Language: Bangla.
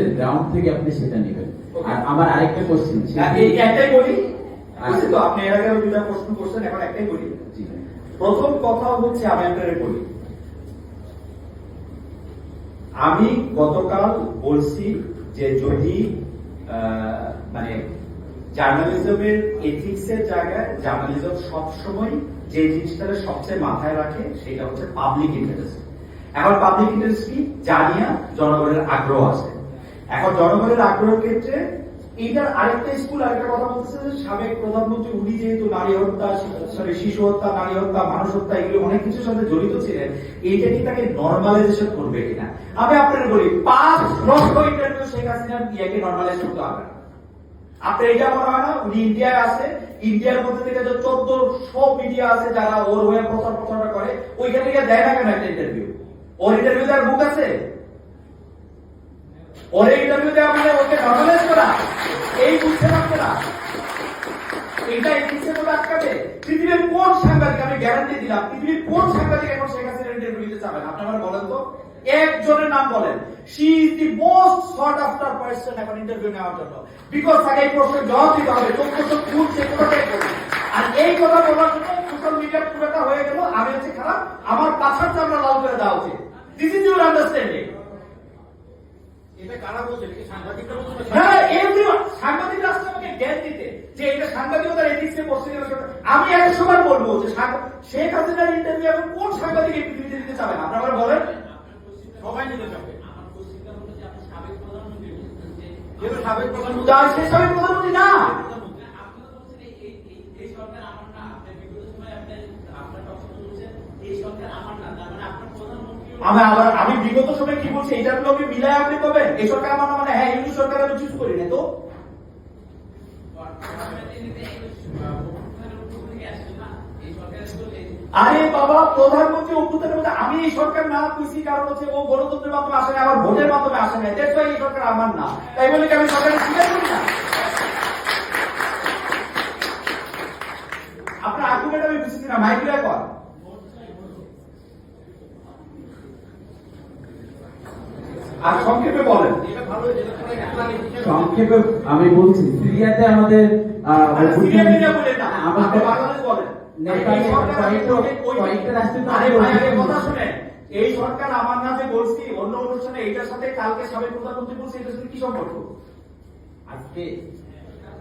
এর গ্রাউন্ড থেকে আপনি সেটা নেবেন। আর আমার আরেকটা কোশ্চেন একটাই বলি। তো আপনি এর আগে দুটা প্রশ্ন করছেন এখন একটাই বলি। প্রথম কথা হচ্ছে আমি আপনাদের বলি। আমি গতকাল বলছি যে যদি মানে জার্নালিজমের এথিক্সের জায়গায় জার্নালিজম সবসময় যে জিনিসটাকে সবচেয়ে মাথায় রাখে সেটা হচ্ছে পাবলিক ইন্টারেস্ট এখন পাবলিক ইন্টারেস্ট কি? জানিয়া জনগণের আগ্রহ আছে। এখন জনগণের আগ্রহের ক্ষেত্রে এইটার আরেকটা স্কুল, আরেকটা কথা বলতেছে যে সাবেক প্রধানমন্ত্রী, উনি যেহেতু নারী হত্যা, সরি, শিশু হত্যা, নারী হত্যা, মানুষ হত্যা, এগুলো অনেক কিছুর সাথে জড়িত ছিলেন, এইটা কি তাকে নর্মালাইজেশন করবে কিনা? আমি আপনাদের বলি, পাঁচ লক্ষ ইন্টারভিউ শেখ হাসিনার ইয়াকে নর্মালাইজ করতে হবে না। আপনার এটা মনে হয় না? উনি ইন্ডিয়ায় আছে, ইন্ডিয়ার মধ্যে থেকে যে চোদ্দ সব মিডিয়া আছে যারা ওর হয়ে প্রচার প্রচারটা করে, ওইখান থেকে দেয় না কেন একটা ইন্টারভিউ ওর ইন্টারভিউ দেওয়ার বুক আছে? ওর ইন্টারভিউ দেওয়া মানে ওকে নর্মালাইজ করা, এই বুঝছেন আপনারা এটা এথিক্সের মধ্যে আটকাবে পৃথিবীর কোন সাংবাদিক, আমি গ্যারান্টি দিলাম, পৃথিবীর কোন সাংবাদিক এখন শেখ হাসিনার ইন্টারভিউ দিতে চাবেন আপনি আমার বলেন তো। একজনের নাম বলেন। She is the most sought after person এখন ইন্টারভিউ নেওয়ার জন্য। বিকজ তাকে এই প্রশ্নের জবাব দিতে হবে প্রশ্ন ভুল সে কোনোটাই করবে আর এই কথা বলার জন্য সোশ্যাল মিডিয়ার পুরোটা হয়ে গেল, আমি হচ্ছে খারাপ, আমার পাছার চামড়া লাল করে দেওয়া উচিত। দিস ইজ ইউর আন্ডারস্ট্যান্ডিং আমি এক সময় বলব যে শেখ হাসিনার ইন্টারভিউ এখন কোন সাংবাদিক এই পৃথিবীতে দিতে চাবেন আপনারা বলেন। সবাই নিতে চাবে। সাবেক প্রধানমন্ত্রী তার সে সবাই প্রধানমন্ত্রী না। আমি আবার, আমি বিগত সময় কি বলছি এটার লোকে মিলায় আপনি কবেন এই সরকার আমার মানে হ্যাঁ ইংলিশ সরকার আমি চুজ করি না তো? আরে বাবা, প্রধানমন্ত্রী অভ্যুত্থানের মধ্যে আমি এই সরকার না খুশি, কারণ হচ্ছে ও গণতন্ত্রের মাধ্যমে আসে না আবার ভোটের মাধ্যমে আসে না দেখো এই সরকার আমার না। তাই বলে কি আমি সরকারের স্বীকার করি না? আপনার আর্গুমেন্ট আমি বুঝছি না মাইক্রো কর। আর সংক্ষেপে বলেন। সংক্ষেপে আমি বলছি সিরিয়াতে আমাদের নেপালে এই সরকার আমার না বলছি অন্য অনুষ্ঠানে এইটার সাথে কালকে সাবেক প্রধানমন্ত্রী বলছে এটার সাথে কি সম্পর্ক? আজকে